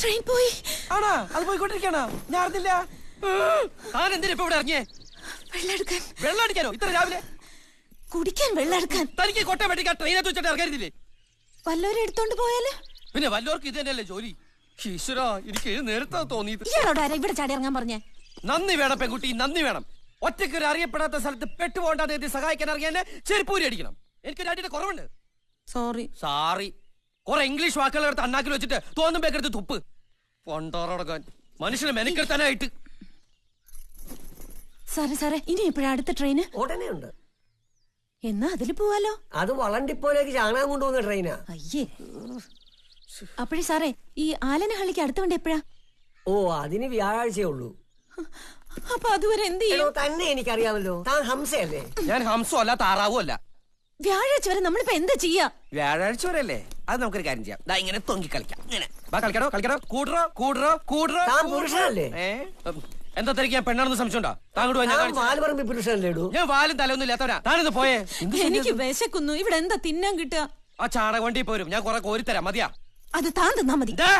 Train പോയി? ആണാ അത് പോയിക്കൊണ്ടിരിക്കണോ ഞാൻ അറിഞ്ഞില്ല. താൻ എന്തിനാ ഇപ്പൊ ഇവിടെ ഇറങ്ങിയേ? വെള്ളം എടുക്കാൻ വെള്ളം അടിക്കാനോ? ഇത്ര രാവിലെ? കുടിക്കാൻ തനിക്ക് കൊട്ട വെട്ടിക്കാൻ ട്രെയിനകത്ത് വെച്ചിട്ട് ഇറങ്ങരുതില്ലേ? വല്ലവരും എടുത്തോണ്ട് പോയാൽ? പിന്നെ വല്ലവർക്കും ഇത് തന്നെയല്ലേ ജോലി? ഈശ്വരാ എനിക്ക് നേരത്തെ തോന്നിയത്. ഇയാളോട് ആരാ ഇവിടെ ചാടി ഇറങ്ങാൻ പറഞ്ഞേ? നന്ദി വേണം പെൺകുട്ടി നന്ദി വേണം. ഒറ്റയ്ക്ക് ഒരു അറിയപ്പെടാത്ത സ്ഥലത്ത് പെട്ടുപോകണ്ടാന്ന് എഴുതി സഹായിക്കാൻ ഇറങ്ങിയ ചെരുപ്പൂരി അടിക്കണം. എനിക്കൊരു അടിയുടെ കുറവുണ്ട്. സോറി സാറി കുറെ ഇംഗ്ലീഷ് വാക്കുകൾ എടുത്ത് അണ്ണാക്കിൽ വെച്ചിട്ട് തോന്നും പേക്കെടുത്ത് തുപ്പ്. പൊണ്ടോറടക്കാൻ. മനുഷ്യനെ മെനക്കെടുത്താനായിട്ട്. സാറേ സാറേ ഇനി എപ്പോഴാ അടുത്ത ട്രെയിന്? ഉടനെ ഉണ്ട് എന്നാ അതിൽ പോവാലോ? അത് വളണ്ടിപ്പോലേക്ക് ചാണകം കൊണ്ടുപോകുന്ന ട്രെയിനാ. അയ്യേ. അപ്പോഴേ സാറേ ഈ ആലനഹള്ളിക്ക് അടുത്ത വണ്ടി എപ്പോഴാ? ഓ അതിന് വ്യാഴാഴ്ചയേ ഉള്ളൂ. അപ്പൊ അതുവരെ എന്ത് ചെയ്യും? തന്നെ എനിക്കറിയാമല്ലോ. താൻ ഹംസയല്ലേ? ഞാൻ ഹംസോ അല്ല താറാവും അല്ല. വ്യാഴാഴ്ച വരെ നമ്മളിപ്പോ എന്താ ചെയ്യാ? വ്യാഴാഴ്ച വരെ അല്ലേ അത് നമുക്കൊരു കാര്യം ചെയ്യാം. ദാ ഇങ്ങനെ തൊങ്ങി കളിക്കാം. ഇങ്ങനെ. വാ കളിക്കണോ കളിക്കണോ കൂടറോ കൂടറോ കൂടറോ താൻ പുരുഷനല്ലേ? ഏ? എന്താ തിരക്ക് ഞാൻ പെണ്ണാണെന്ന് സംശയമുണ്ടോ? താങ്കൾ ഞാൻ കാണിച്ചു. വാൽപറമ്പി പുരുഷനല്ലേ ഇടൂ? ഞാൻ വാലും തലൊന്നും ഇല്ലാത്തവരാ താനിന്ന് പോയേ. എനിക്ക് വിശക്കുന്നു. ഇവിടെ എന്താ തിന്നാൻ കിട്ടുക? ആ ചാണക വണ്ടി പോരും. ഞാൻ കുറെ കോരിത്തരാം. മതിയാ. അത് താൻ തിന്നാ മതി. ദേ,